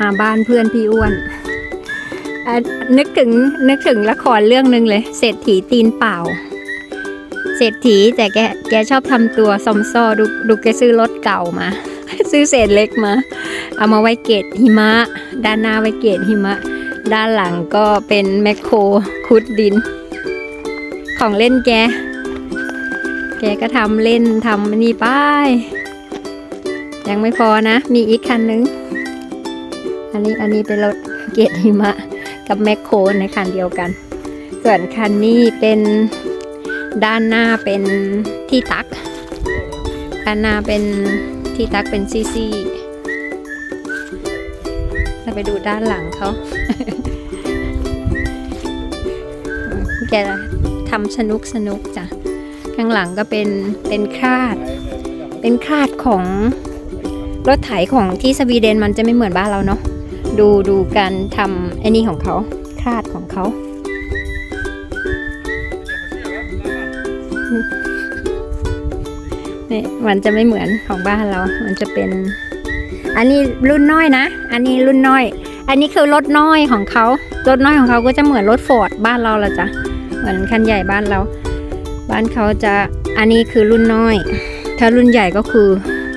มาบ้านเพื่อนพี่อ้วนนึกถึงนึกถึงละครเรื่องหนึ่งเลย เศรษฐีตีนเปล่า เศรษฐีแต่แกแกชอบทำตัวซอมซ่อดูดูแกซื้อรถเก่ามา ซื้อเศษเล็กมา เอามาไว้เกตหิมะ ด้านหน้าไว้เกตหิมะ ด้านหลังก็เป็นแมคโครคุดดิน ของเล่นแก แกก็ทำเล่นทำนี่ป้าย ยังไม่พอนะ มีอีกคันนึง อันนี้อันนี้เป็นรถเกียรหิมะกับแมคโครในคันเดียวกัน ส่วนคันนี้เป็นด้านหน้าเป็นที่ตัก ด้านหน้าเป็นที่ตักเป็นซีซีเราไปดูด้านหลังเขาแกทำสนุกสนุกจ้ะ ข้างหลังก็เป็นเป็นคราด เป็นคราดของรถไถของที่สวีเดนมันจะไม่เหมือนบ้านเราเนาะ ดูดูการทำไอ้นี่ของเขาคาดของเขา นี่มันจะไม่เหมือนของบ้านเรา มันจะเป็น อันนี้รุ่นน้อยนะ อันนี้รุ่นน้อย อันนี้คือรถน้อยของเขา รถน้อยของเขาก็จะเหมือนรถฟอร์ดบ้านเราละจ้ะ เหมือนคันใหญ่บ้านเรา บ้านเขาจะ อันนี้คือรุ่นน้อย ถ้ารุ่นใหญ่ก็คือ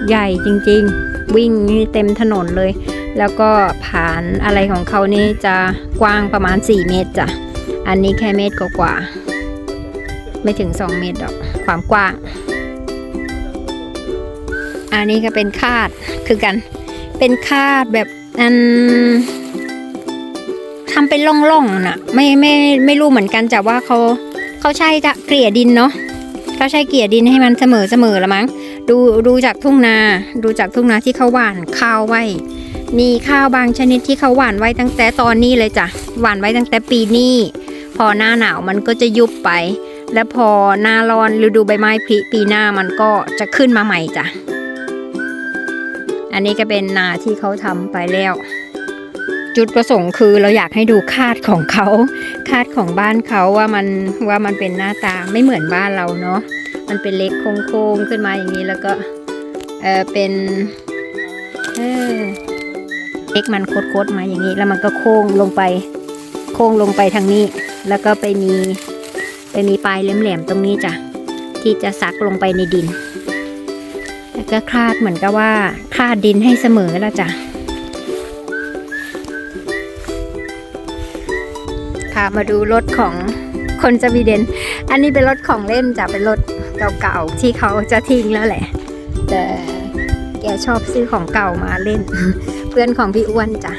ใหญ่จริง ๆ วิ่งนี่เต็มถนนเลย แล้วก็ผานอะไรของเขานี่จะกว้างประมาณ 4 เมตรจ้ะ อันนี้แค่เมตรกว่าๆไม่ถึง 2 เมตรหรอก ความกว้าง อันนี้ก็เป็นคาดคือกัน เป็นคาดแบบอันทำเป็นร่องๆน่ะ ไม่ไม่ไม่รู้เหมือนกันจ้ะว่าเขาเขาใช้จะเกลี่ยดินเนาะเขาใช้เกลี่ยดินให้มันเสมอเสมอละมั้ง ดูดูจากทุ่งนา ดูจากทุ่งนาที่เขาหว่านข้าวไว้ มีข้าวบางชนิดที่เขาหว่านไว้ตั้งแต่ตอนนี้เลยจ้ะหว่านไว้ตั้งแต่ปีนี้ พอหน้าหนาวมันก็จะยุบไป และพอหน้าร้อนฤดูใบไม้ผลิปีหน้ามันก็จะขึ้นมาใหม่จ้ะอันนี้ก็เป็นนาที่เขาทำไปแล้ว จุดประสงค์คือเราอยากให้ดูคาดของเขา คาดของบ้านเขาว่ามันว่ามันเป็นหน้าตาไม่เหมือนบ้านเราเนาะมันเป็นเล็กโค้งๆขึ้นมาอย่างนี้แล้วก็เออเป็นเออ ล็กมันโคดๆมาอย่างนี้ แล้วมันก็โค้งลงไป โค้งลงไปทางนี้ แล้วก็ไปมีไปมีปลายแหลมๆตรงนี้จ้ะที่จะซักลงไปในดิน แล้วก็คลาดเหมือนกับว่าคลาดดินให้เสมอแล้วจ้ะค่ะมาดูรถของคนสวีเดน อันนี้เป็นรถของเล่นจ้ะเป็นรถเก่าๆที่เขาจะทิ้งแล้วแหละ แต่ แกชอบซื้อของเก่ามาเล่น เพื่อนของพี่อ้วนจ้ะ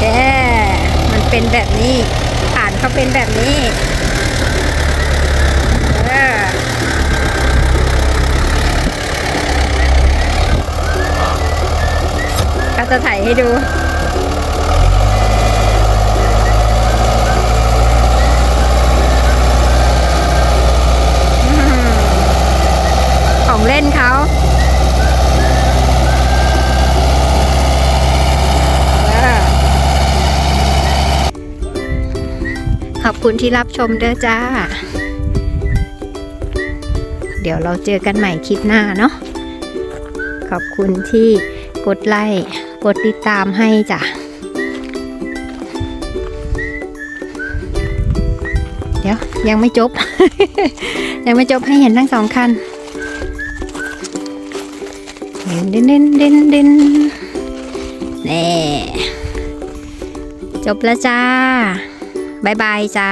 แกมันเป็นแบบนี้ฐานเขาเป็นแบบนี้เออก็จะถ่ายให้ดู อืมของเล่นเขาเออ ข อบคุณที่รับชมเด้อจ้า เดี๋ยวเราเจอกันใหม่คลิปหน้าเนาะ ขอบคุณที่กดไลค์กดติดตามให้จ้ะ เดี๋ยวยังไม่จบ ยังไม่จบให้เห็นทั้งสองคันเด่นเด่นเด่นเด่นแน่จบแล้วจ้า บายบายจ้า